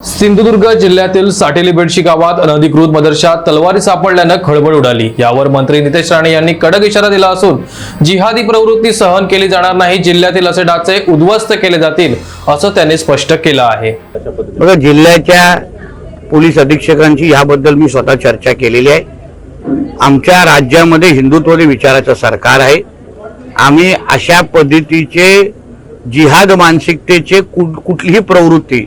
सिंधुदुर्ग जिल्ह्यातील साठेली बेडशी गावात अनधिकृत मदरशा तलवारी सापडल्यानं खळबळ उडाली. यावर मंत्री नितेश राणे यांनी कडक इशारा दिला असून जिहादी प्रवृत्ती सहन केली जाणार नाही जिल्ह्यातील असे डाचे उद्ध्वस्त केले जातील असं त्यांनी स्पष्ट केलं आहे. बघा जिल्ह्याच्या पोलीस अधीक्षकांची याबद्दल मी स्वतः चर्चा केलेली आहे. आमच्या राज्यामध्ये हिंदुत्ववादी विचाराचं सरकार आहे. आम्ही अशा पद्धतीचे जिहाद मानसिकतेचे कुठलीही प्रवृत्ती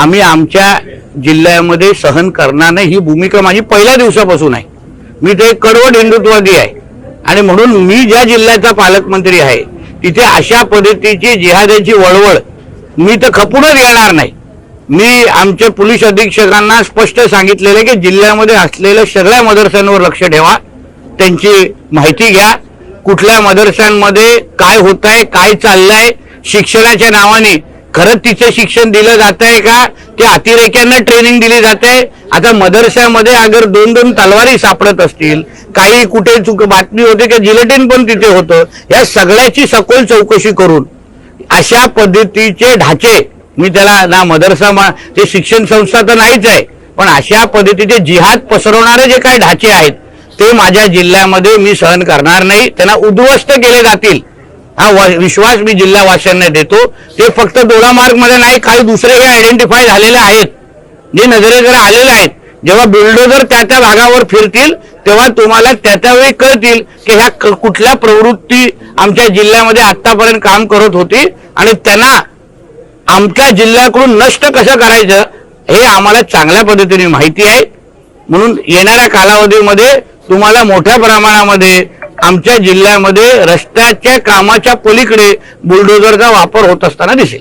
आम्ही आमच्या जिल्ह्यामध्ये सहन करणार नाही ही भूमिका माझी पहिल्या दिवसापासून आहे. मी ते एक कडवट हिंदुत्ववादी आहे. आणि म्हणून मी ज्या जिल्ह्याचा पालकमंत्री आहे तिथे अशा पद्धतीची जिहादाची वळवळ मी तर खपूनच येणार नाही. मी आमच्या पोलीस अधीक्षकांना स्पष्ट सांगितलेलं आहे की जिल्ह्यामध्ये असलेल्या सगळ्या मदरशांवर लक्ष ठेवा त्यांची माहिती घ्या कुठल्या मदरशांमध्ये काय होत आहे काय चाललंय शिक्षणाच्या नावाने खरंच तिचं शिक्षण दिलं जात आहे का? ते अतिरेक्यांना ट्रेनिंग दिली जाते आता मदरशामध्ये अगर दोन दोन तलवारी सापडत असतील काही कुठे चुक बातमी होते की जिलेटिन पण तिथे होतं. या सगळ्याची सखोल चौकशी करून अशा पद्धतीचे ढाचे मी त्याला ना मदरसा मा- ते शिक्षण संस्था तर नाहीच आहे पण अशा पद्धतीचे जिहाद पसरवणारे जे काही ढाचे आहेत ते माझ्या जिल्ह्यामध्ये मी सहन करणार नाही. त्यांना उद्ध्वस्त केले जातील. हा विश्वास मी जिल्हावासियांना देतो. ते फक्त दोडामार्गमध्ये नाही काही दुसरे हे आयडेंटिफाय झालेले आहेत. जे नजरेकडे आलेले आहेत. जेव्हा बिल्डोजर त्या त्या भागावर फिरतील तेव्हा तुम्हाला त्या त्यावेळी कळतील की ह्या कुठल्या प्रवृत्ती आमच्या जिल्ह्यामध्ये आतापर्यंत काम करत होती आणि त्यांना आमच्या जिल्ह्याकडून नष्ट कसं करायचं हे आम्हाला चांगल्या पद्धतीने माहिती आहे. म्हणून येणाऱ्या कालावधीमध्ये तुम्हाला मोठ्या प्रमाणामध्ये आमच्या जिल्ह्यामध्ये रस्त्याच्या कामाच्या पलीकडे बुलडोझरचा वापर होत असताना दिसेल.